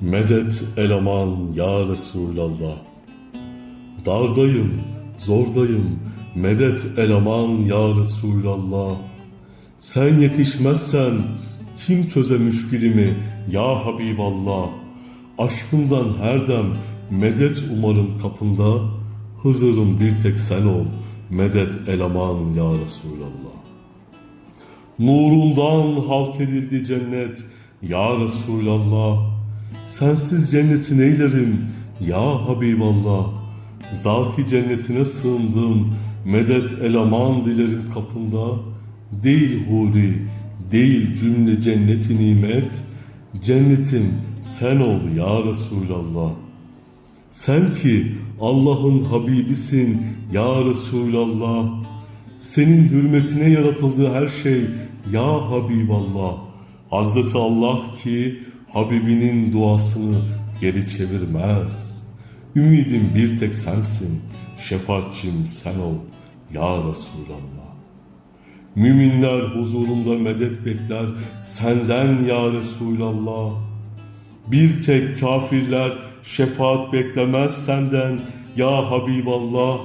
Medet eleman ya Resulallah. Dardayım, zordayım, medet eleman ya Resulallah. Sen yetişmezsen kim çöze müşkilimi ya Habiballah. Aşkından her dem medet umarım kapında. Hızırım bir tek sen ol, medet eleman ya Resulallah. Nurundan halk edildi cennet ya Resulallah. Sensiz cennetin eylerim ya Habiballah. Zati cennetine sığındım medet eleman dilerim kapında. Değil huri, değil cümle cenneti nimet. Cennetim sen ol ya Resulallah. Sen ki Allah'ın Habibisin ya Resulallah. Senin hürmetine yaratıldı her şey ya Habiballah. Hazreti Allah ki Habibinin duasını geri çevirmez. Ümidim bir tek sensin, şefaatçim sen ol ya Resulallah. Müminler huzurunda medet bekler senden ya Resulallah. Bir tek kafirler şefaat beklemez senden ya Habiballah.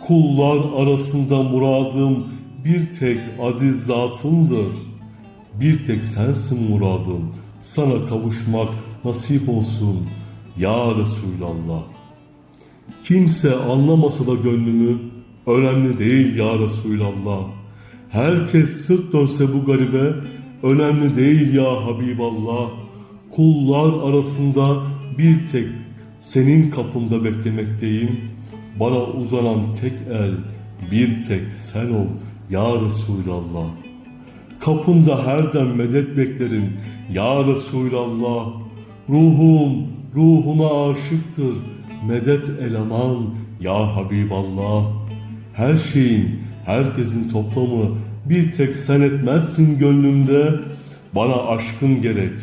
Kullar arasında muradım bir tek aziz zatındır. Bir tek sensin muradım. Sana kavuşmak nasip olsun ya Resulallah. Kimse anlamasa da gönlümü önemli değil ya Resulallah. Herkes sırt dönse bu garibe önemli değil ya Habiballah. Kullar arasında bir tek senin kapında beklemekteyim. Bana uzanan tek el bir tek sen ol ya Resulallah. Kapında her dem medet beklerim ya Resulallah. Ruhum ruhuna aşıktır medet eleman ya Habiballah. Her şeyin herkesin toplamı bir tek sen etmezsin gönlümde. Bana aşkın gerek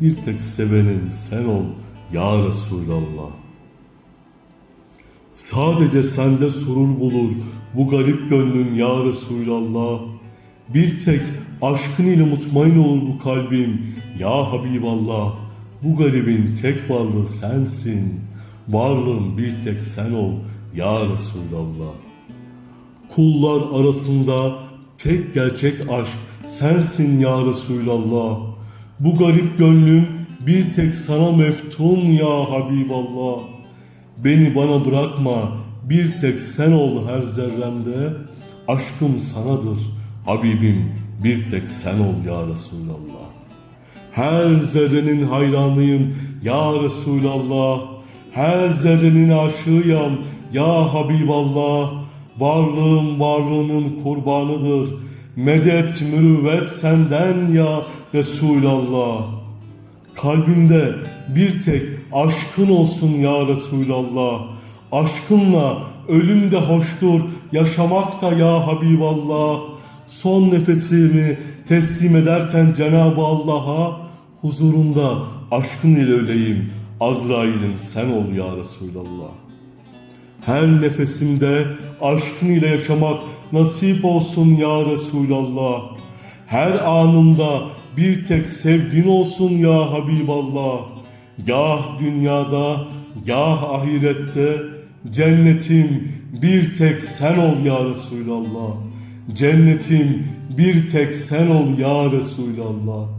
bir tek sevenim sen ol ya Resulallah. Sadece sende surur bulur bu garip gönlüm ya Resulallah. Bir tek aşkın ile mutmain olur bu kalbim ya Habiballah. Bu garibin tek varlığı sensin. Varlığım bir tek sen ol ya Resulallah. Kullar arasında tek gerçek aşk sensin ya Resulallah. Bu garip gönlüm bir tek sana meftun ya Habiballah. Beni bana bırakma bir tek sen ol her zerremde. Aşkım sanadır Habibim bir tek sen ol ya Resulallah. Her zerrenin hayranıyım ya Resulallah. Her zerrenin aşığıyam ya Habiballah. Varlığım varlığının kurbanıdır. Medet mürüvvet senden ya Resulallah. Kalbimde bir tek aşkın olsun ya Resulallah. Aşkınla ölüm de hoştur, yaşamak da ya Habiballah. Son nefesimi teslim ederken Cenab-ı Allah'a huzurunda aşkın ile öleyim. Azrail'im sen ol ya Resulallah. Her nefesimde aşkın ile yaşamak nasip olsun ya Resulallah. Her anımda bir tek sevgin olsun ya Habiballah. Gah dünyada, gah ahirette cennetim bir tek sen ol ya Resulallah. Cennetim bir tek sen ol ya Resulallah.